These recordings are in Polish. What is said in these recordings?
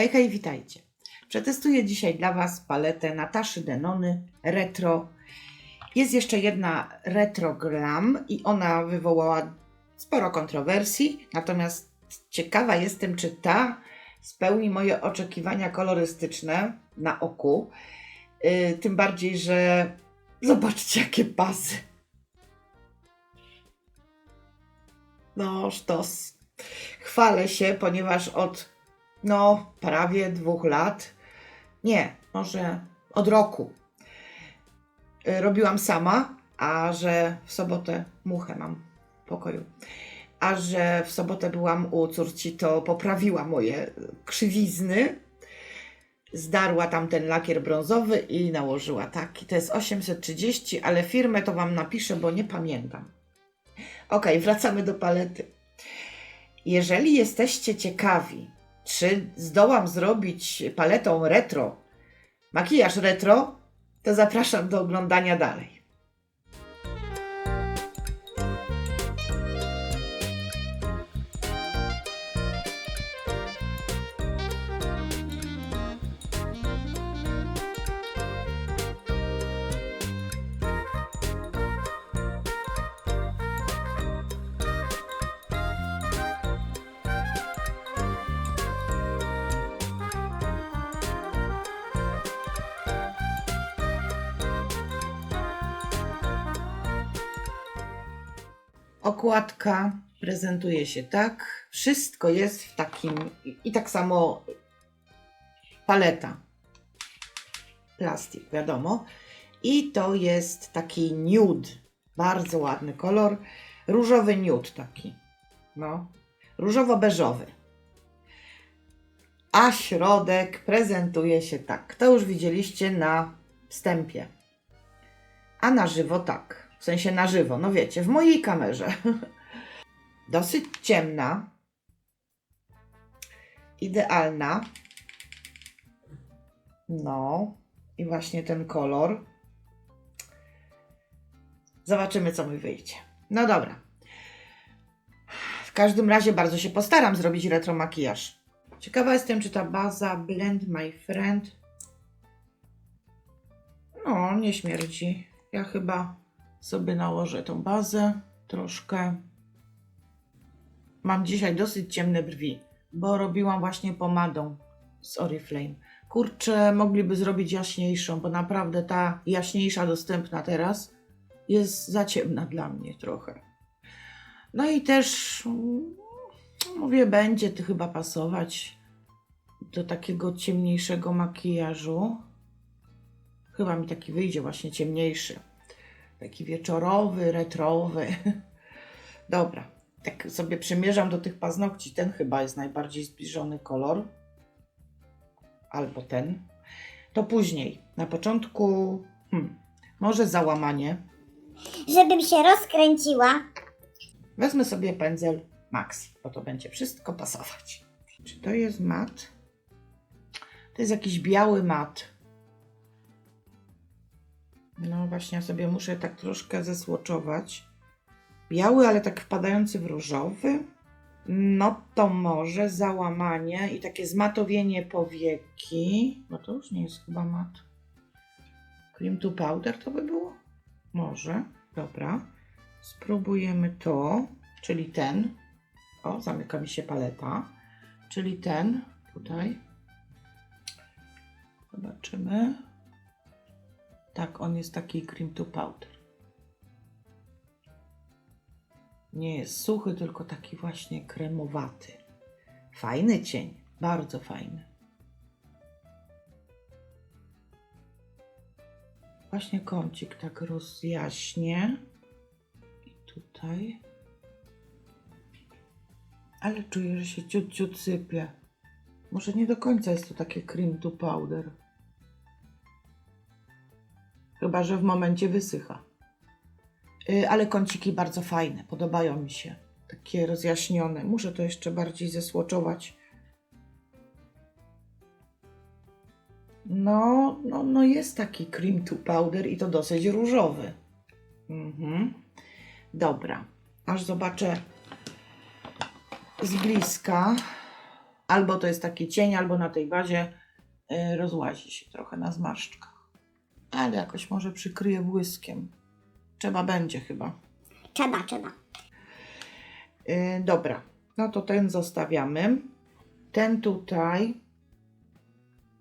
Hej, hej, witajcie. Przetestuję dzisiaj dla Was paletę Nataszy Denony Retro. Jest jeszcze jedna Retro Glam i ona wywołała sporo kontrowersji, natomiast ciekawa jestem, czy ta spełni moje oczekiwania kolorystyczne na oku. Yy, tym bardziej, że zobaczcie, jakie bazy. No, sztos. Chwalę się, ponieważ od no, prawie dwóch lat, nie, może od roku, y, robiłam sama, a że w sobotę muchę mam w pokoju. A że w sobotę byłam u córci, to poprawiła moje krzywizny. Zdarła tam ten lakier brązowy i nałożyła taki. To jest 830, ale firmę to Wam napiszę, bo nie pamiętam. Ok, wracamy do palety. Jeżeli jesteście ciekawi, czy zdołam zrobić paletą retro makijaż retro, to zapraszam do oglądania dalej. Okładka prezentuje się tak. Wszystko jest w takim. i- tak samo paleta. Plastik, wiadomo. I to jest taki nude. Bardzo ładny kolor. Różowy nude taki. No. Różowo-beżowy. A środek prezentuje się tak. To już widzieliście na wstępie. A na żywo tak. W sensie na żywo, no wiecie, w mojej kamerze. Dosyć ciemna. Idealna. No. I właśnie ten kolor. Zobaczymy, co mi wyjdzie. No dobra. W każdym razie bardzo się postaram zrobić retro makijaż. Ciekawa jestem, czy ta baza Blend My Friend. No, nie śmierdzi. Ja chyba sobie nałożę tą bazę troszkę. Mam dzisiaj dosyć ciemne brwi, bo robiłam właśnie pomadą z Oriflame. Kurczę, mogliby zrobić jaśniejszą, bo naprawdę ta jaśniejsza dostępna teraz jest za ciemna dla mnie trochę. No i też mm, mówię, będzie to chyba pasować do takiego ciemniejszego makijażu. Chyba mi taki wyjdzie właśnie ciemniejszy. Taki wieczorowy, retrowy. Dobra, tak sobie przymierzam do tych paznokci. Ten chyba jest najbardziej zbliżony kolor. Albo ten. To później. Na początku, hmm, może załamanie. żebym się rozkręciła. Wezmę sobie pędzel Maxi, bo to będzie wszystko pasować. Czy to jest mat? To jest jakiś biały mat. No właśnie, ja sobie muszę tak troszkę zesłoczować. Biały, ale tak wpadający w różowy. No to może załamanie i takie zmatowienie powieki. No to już nie jest chyba mat. Cream to powder to by było? Może. Dobra. Spróbujemy to, czyli ten. O, zamyka mi się paleta. Czyli ten tutaj. Zobaczymy. Tak, on jest taki cream to powder. Nie jest suchy, tylko taki właśnie kremowaty. Fajny cień, bardzo fajny. Właśnie kącik tak rozjaśnię. I tutaj. Ale czuję, że się ciut, ciut sypie. Może nie do końca jest to takie cream to powder. Chyba, że w momencie wysycha. Y, ale kąciki bardzo fajne, podobają mi się. Takie rozjaśnione. Muszę to jeszcze bardziej zesłoczować. No, no, no jest taki cream to powder i to dosyć różowy. Mhm. Dobra, aż zobaczę z bliska. albo to jest taki cień, albo na tej bazie y, rozłazi się trochę na zmarszczkach. Ale jakoś może przykryje błyskiem. Trzeba będzie chyba. Trzeba, trzeba. Y, dobra, no to ten zostawiamy. Ten tutaj.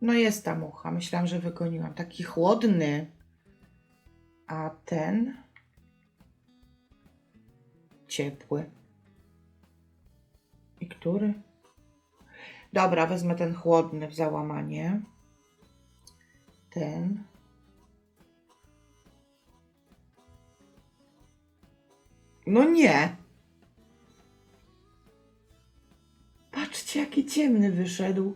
No jest ta mucha. Myślałam, że wygoniłam. Taki chłodny. A ten ciepły. I który? Dobra, wezmę ten chłodny w załamanie. Ten. No nie. Patrzcie, jaki ciemny wyszedł.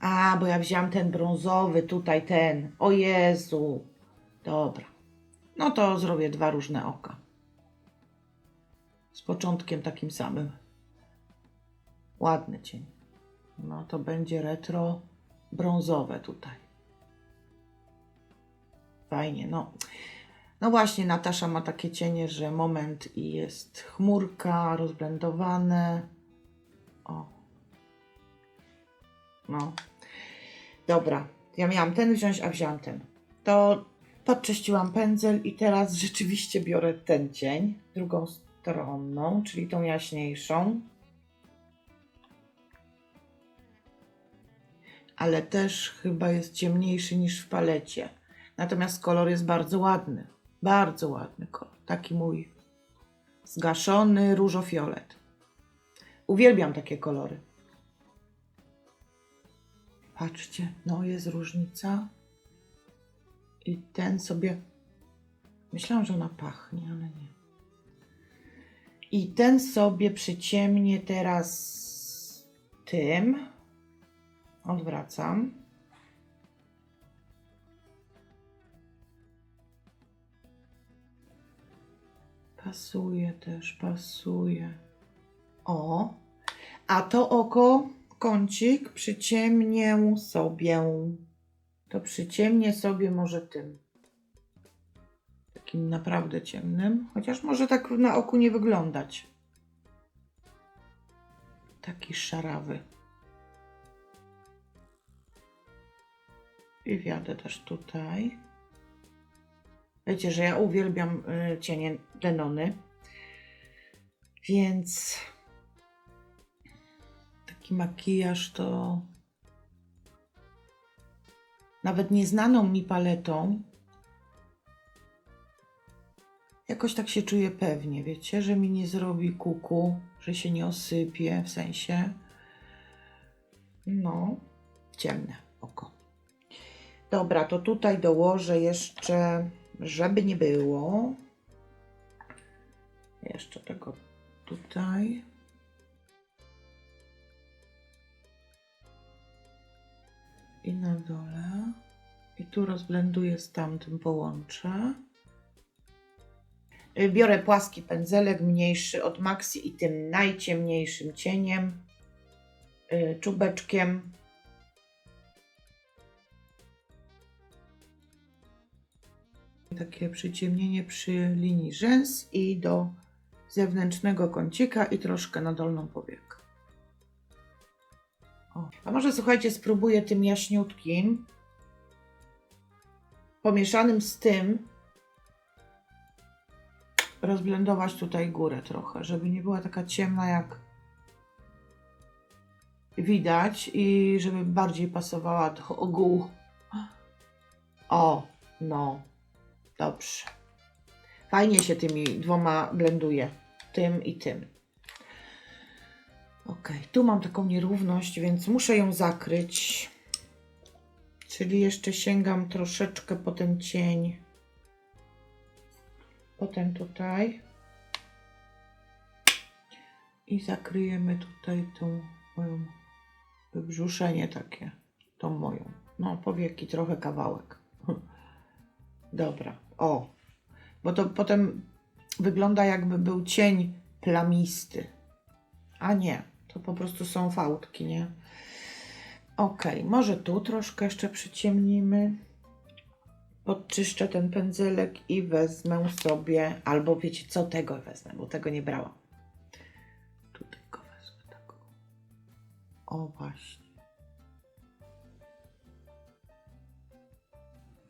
A, bo ja wziąłem ten brązowy, tutaj ten. O Jezu. Dobra. No to zrobię dwa różne oka. Z początkiem takim samym. Ładny cień. No to będzie retro brązowe tutaj. Fajnie, no. No właśnie, Natasza ma takie cienie, że moment i jest chmurka, rozblendowane. O. No. Dobra, ja miałam ten wziąć, a wziąłam ten. To podczyściłam pędzel i teraz rzeczywiście biorę ten cień, drugą stroną, czyli tą jaśniejszą. Ale też chyba jest ciemniejszy niż w palecie. Natomiast kolor jest bardzo ładny. Bardzo ładny kolor. Taki mój zgaszony różofiolet. Uwielbiam takie kolory. Patrzcie, no jest różnica. I ten sobie. Myślałam, że ona pachnie, ale nie. I ten sobie przyciemnie teraz tym. Odwracam. Pasuje też, pasuje. O, a to oko, kącik, przyciemnię sobie. To przyciemnię sobie może tym. Takim naprawdę ciemnym. Chociaż może tak na oku nie wyglądać. Taki szarawy. I wiadę też tutaj. Wiecie, że ja uwielbiam y, cienie Denony. Więc taki makijaż to nawet nieznaną mi paletą jakoś tak się czuję pewnie, wiecie, że mi nie zrobi kuku, że się nie osypie, w sensie no, ciemne oko. Dobra, to tutaj dołożę jeszcze, żeby nie było, jeszcze tego tutaj. I na dole. I tu rozblenduję z tamtym, połączę. Y, Biorę płaski pędzelek, mniejszy od Maxi i tym najciemniejszym cieniem, y, czubeczkiem. Takie przyciemnienie przy linii rzęs i do zewnętrznego kącika i troszkę na dolną powiekę. O. A może słuchajcie, spróbuję tym jaśniutkim, pomieszanym z tym, rozblendować tutaj górę trochę, żeby nie była taka ciemna jak widać i żeby bardziej pasowała do ogółu. O, no, dobrze. Fajnie się tymi dwoma blenduje, tym i tym. Ok, tu mam taką nierówność, więc muszę ją zakryć. Czyli jeszcze sięgam troszeczkę po ten cień. Potem tutaj. I zakryjemy tutaj tą moją wybrzuszenie takie. Tą moją. No, powieki trochę kawałek. Dobra. O. Bo to potem wygląda jakby był cień plamisty. A nie. To po prostu są fałdki, nie? Ok, może tu troszkę jeszcze przyciemnimy. Podczyszczę ten pędzelek i wezmę sobie, albo wiecie co, tego wezmę, bo tego nie brałam. Tutaj go O właśnie.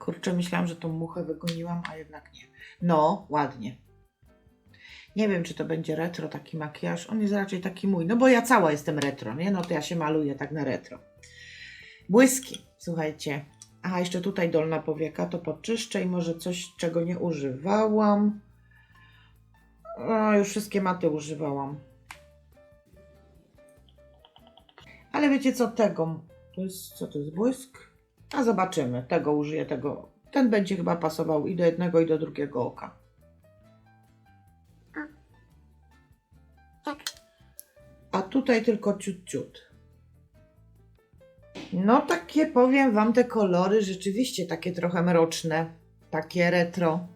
Kurczę, myślałam, że tą muchę wygoniłam, a jednak nie. No, ładnie. Nie wiem, czy to będzie retro taki makijaż. On jest raczej taki mój. No bo ja cała jestem retro, nie? No to ja się maluję tak na retro. Błyski, słuchajcie. A jeszcze tutaj dolna powieka, to podczyszczę i może coś, czego nie używałam. O, już wszystkie maty używałam. Ale wiecie co, tego, to jest, co to jest, błysk? A zobaczymy, tego użyję, tego. Ten będzie chyba pasował i do jednego, i do drugiego oka. Tak. A tutaj tylko ciut, ciut. No takie powiem wam te kolory rzeczywiście takie trochę mroczne, takie retro.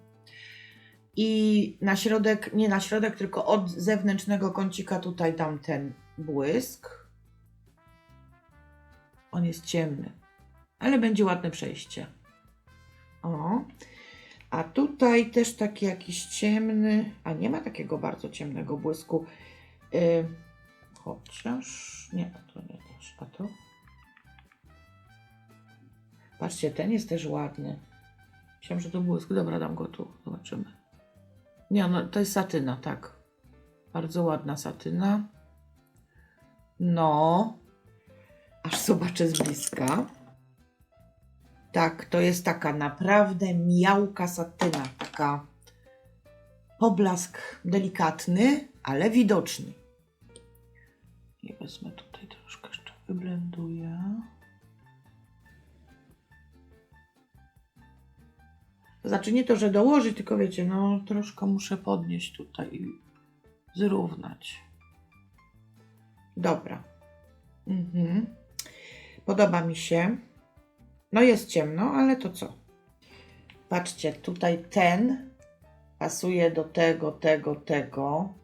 I na środek, nie na środek, tylko od zewnętrznego kącika tutaj dam ten błysk. On jest ciemny, ale będzie ładne przejście. O. A tutaj też taki jakiś ciemny, a nie ma takiego bardzo ciemnego błysku. Y, chociaż nie, to nie też. A to? Patrzcie, ten jest też ładny. Myślałam, że to błysk. Dobra, dam go tu. Zobaczymy. Nie, no to jest satyna, tak. Bardzo ładna satyna. No. Aż zobaczę z bliska. Tak, to jest taka naprawdę miałka satyna. Taka poblask delikatny, ale widoczny. I wezmę tutaj troszkę jeszcze wyblenduję. Znaczy nie to, że dołożyć, tylko wiecie, no troszkę muszę podnieść tutaj i zrównać. Dobra. Mhm. Podoba mi się. No jest ciemno, ale to co? Patrzcie, tutaj ten pasuje do tego, tego, tego.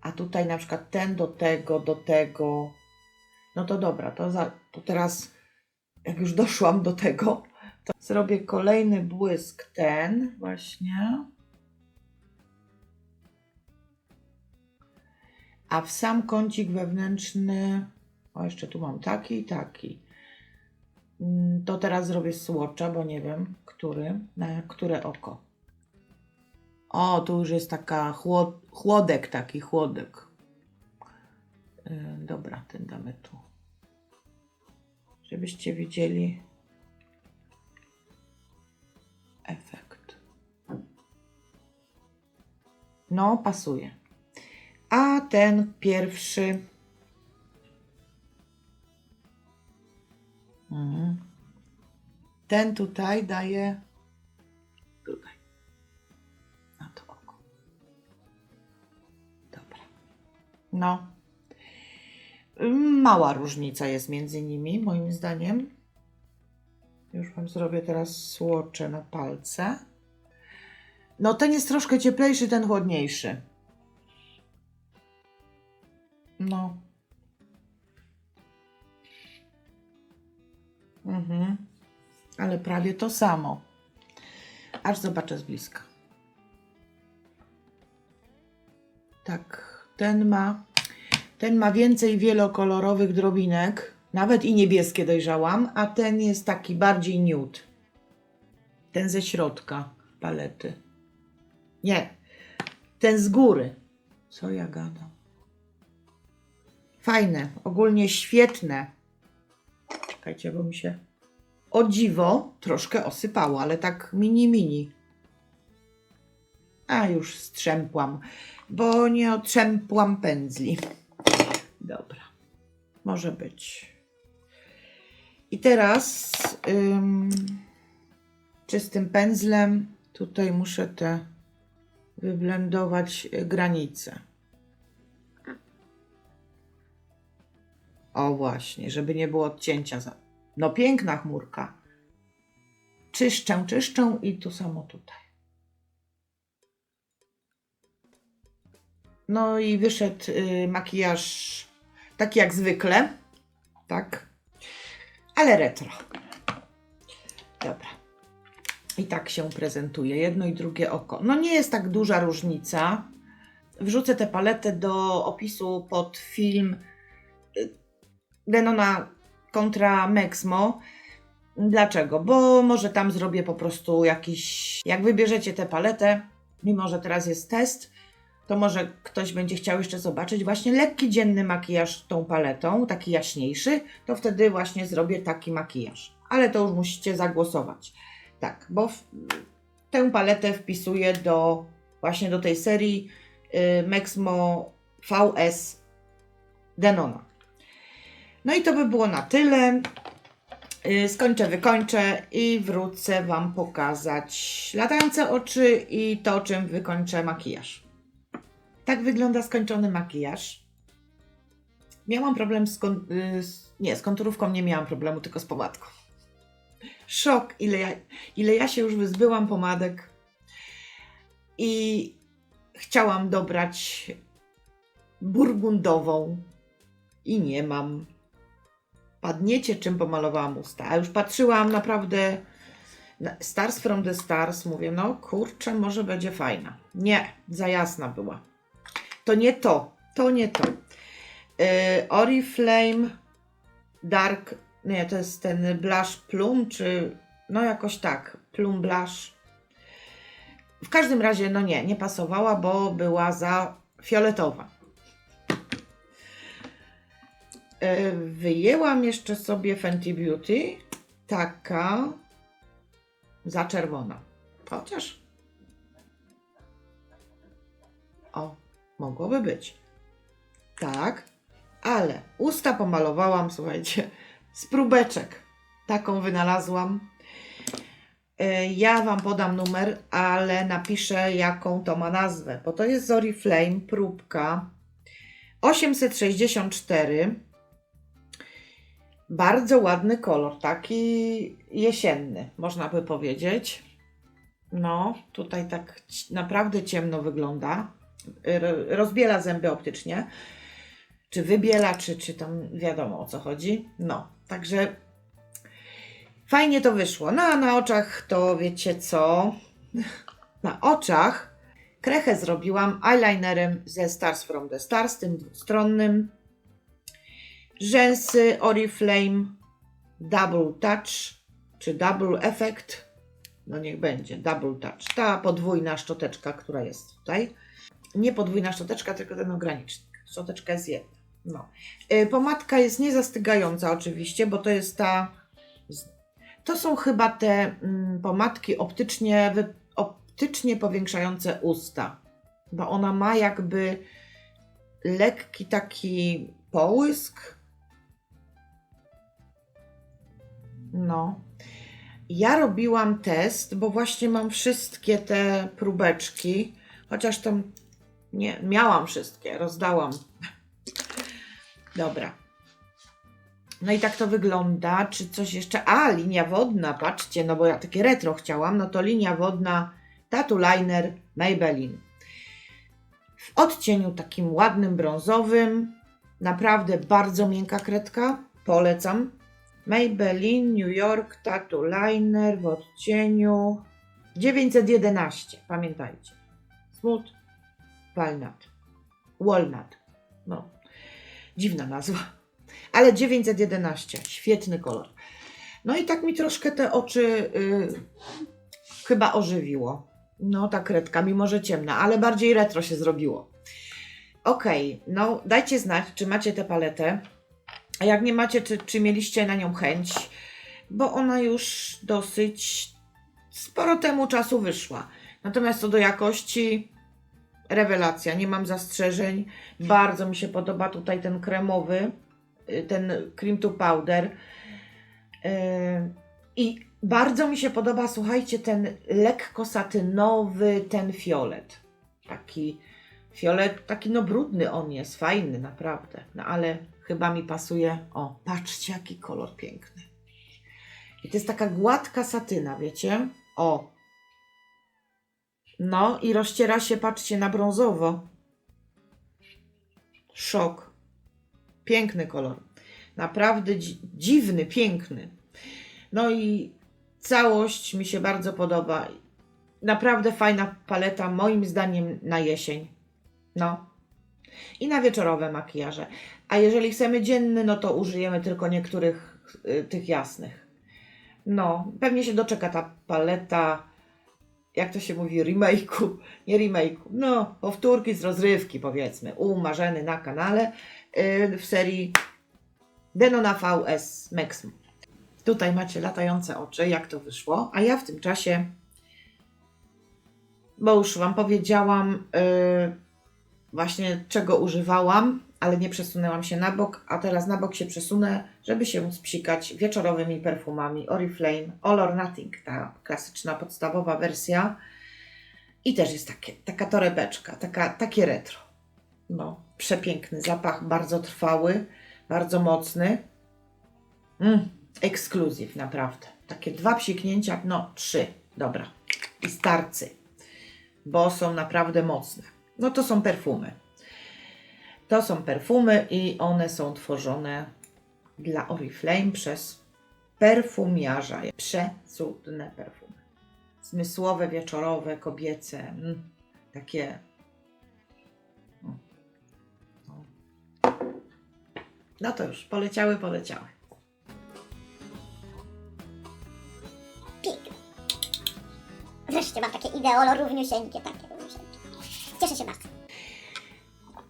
A tutaj na przykład ten do tego, do tego. No to dobra, to, za, to teraz jak już doszłam do tego, to zrobię kolejny błysk ten właśnie. A w sam kącik wewnętrzny, o jeszcze tu mam taki i taki. Mm, To teraz zrobię słocza, bo nie wiem, który, na które oko. O, tu już jest taka chłod, chłodek, taki chłodek. Yy, dobra, ten damy tu. Żebyście widzieli efekt. No, pasuje. A ten pierwszy. Mhm. Ten tutaj daje. Tutaj. Na to oko. Dobra. No. Mała różnica jest między nimi, moim zdaniem. Już Wam zrobię teraz słocze na palce. No, ten jest troszkę cieplejszy, ten chłodniejszy. No. Mhm. Ale prawie to samo. Aż zobaczę z bliska. Tak, ten ma, ten ma więcej wielokolorowych drobinek, nawet i niebieskie dojrzałam, a ten jest taki bardziej nude. Ten ze środka palety. Nie, ten z góry. Co ja gadam? Fajne, ogólnie świetne. Czekajcie, bo mi się o dziwo troszkę osypało, ale tak mini mini. A już strzępłam, bo nie otrzępłam pędzli. Dobra, może być. I teraz ym, czystym pędzlem tutaj muszę te wyblendować granice. O właśnie, żeby nie było odcięcia. Za... No piękna chmurka. Czyszczę, czyszczę i tu samo tutaj. No i wyszedł y, makijaż taki jak zwykle. Tak. Ale retro. Dobra. I tak się prezentuje jedno i drugie oko. No nie jest tak duża różnica. wrzucę tę paletę do opisu pod film Denona kontra Mexmo. Dlaczego? Bo może tam zrobię po prostu jakiś. Jak wybierzecie tę paletę, mimo że teraz jest test, to może ktoś będzie chciał jeszcze zobaczyć właśnie lekki dzienny makijaż tą paletą, taki jaśniejszy, to wtedy właśnie zrobię taki makijaż. Ale to już musicie zagłosować. Tak, bo w, tę paletę wpisuję do właśnie do tej serii y, Mexmo VS Denona. No i to by było na tyle. Y, Skończę, wykończę i wrócę Wam pokazać latające oczy i to, czym wykończę makijaż. Tak wygląda skończony makijaż. Miałam problem z, kon- y, nie, z konturówką nie miałam problemu, tylko z pomadką. Szok, ile ja, ile ja się już wyzbyłam pomadek i chciałam dobrać burgundową i nie mam. Padniecie, czym pomalowałam usta. A już patrzyłam naprawdę na Stars from the Stars. Mówię, no kurczę, może będzie fajna. Nie, za jasna była. To nie to. To nie to. Yy, Oriflame Dark. Nie, to jest ten blush plum, czy no jakoś tak. Plum blush. W każdym razie, no nie, nie pasowała, bo była za fioletowa. Wyjęłam jeszcze sobie Fenty Beauty. Taka za czerwona. Chociaż. O, mogłoby być. Tak, ale usta pomalowałam, słuchajcie, z próbeczek. Taką wynalazłam. E, Ja Wam podam numer, ale napiszę jaką to ma nazwę, bo to jest z Oriflame próbka 864. Bardzo ładny kolor, taki jesienny, można by powiedzieć. No, tutaj tak naprawdę ciemno wygląda. Rozbiela zęby optycznie. Czy wybiela, czy, czy tam wiadomo o co chodzi. No, także fajnie to wyszło. No a na oczach to wiecie co? Na oczach krechę zrobiłam eyelinerem ze Stars from the Stars, tym dwustronnym. Rzęsy Oriflame Double Touch, czy Double Effect. No niech będzie, Double Touch. Ta podwójna szczoteczka, która jest tutaj. Nie podwójna szczoteczka, tylko ten ogranicznik. Szczoteczka jest jedna. No. Y, Pomadka jest niezastygająca oczywiście, bo to jest ta... To są chyba te mm, pomadki optycznie, optycznie powiększające usta. Bo ona ma jakby lekki taki połysk. No. Ja robiłam test, bo właśnie mam wszystkie te próbeczki, chociaż tam nie, miałam wszystkie, rozdałam. Dobra. No i tak to wygląda. Czy coś jeszcze? A, linia wodna, patrzcie, no bo ja takie retro chciałam. No to linia wodna, Tattoo Liner Maybelline. W odcieniu takim ładnym brązowym. Naprawdę bardzo miękka kredka. Polecam. Maybelline New York Tattoo Liner w odcieniu 911. Pamiętajcie. Smooth Walnut. Walnut. No. Dziwna nazwa. Ale 911. Świetny kolor. No i tak mi troszkę te oczy y, chyba ożywiło. No ta kredka, mimo że ciemna, ale bardziej retro się zrobiło. Okej, no dajcie znać, czy macie tę paletę. A jak nie macie, czy, czy mieliście na nią chęć, bo ona już dosyć sporo temu czasu wyszła. Natomiast co do jakości, rewelacja, nie mam zastrzeżeń. Bardzo mi się podoba tutaj ten kremowy, y, ten cream to powder. Yy, I bardzo mi się podoba, słuchajcie, ten lekko satynowy, ten fiolet. Taki fiolet, taki no brudny on jest, fajny naprawdę. No ale chyba mi pasuje. O, patrzcie, jaki kolor piękny. I to jest taka gładka satyna, wiecie? O. No i rozciera się, patrzcie, na brązowo. Szok. Piękny kolor. Naprawdę dzi- dziwny, piękny. No i całość mi się bardzo podoba. Naprawdę fajna paleta, moim zdaniem na jesień. No. I na wieczorowe makijaże. A jeżeli chcemy dzienny, no to użyjemy tylko niektórych y, tych jasnych. No, pewnie się doczeka ta paleta, jak to się mówi, remake'u, nie remake'u, no, powtórki z rozrywki powiedzmy, u na kanale y, w serii Denona VS Maximum. Tutaj macie latające oczy, jak to wyszło, a ja w tym czasie, bo już Wam powiedziałam y, właśnie czego używałam, ale nie przesunęłam się na bok, a teraz na bok się przesunę, żeby się móc psikać wieczorowymi perfumami Oriflame All or Nothing, ta klasyczna, podstawowa wersja. I też jest takie, taka torebeczka, taka, takie retro. No, przepiękny zapach, bardzo trwały, bardzo mocny. Mm, ekskluzyw, naprawdę. Takie dwa psiknięcia, no trzy, dobra. I starcy, bo są naprawdę mocne. No to są perfumy. To są perfumy i one są tworzone dla Oriflame przez perfumiarza. Przecudne perfumy. Zmysłowe, wieczorowe, kobiece. Mm, takie. No. to już, poleciały, poleciały. Wreszcie mam takie ideolo równiusieńkie, takie. Cieszę się bardzo.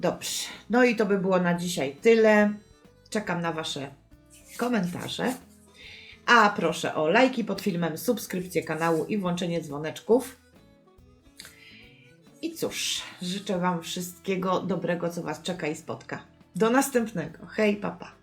Dobrze. No i to by było na dzisiaj tyle. Czekam na Wasze komentarze. A proszę o lajki pod filmem, subskrypcję kanału i włączenie dzwoneczków. I cóż, życzę Wam wszystkiego dobrego, co Was czeka i spotka. Do następnego. Hej, papa.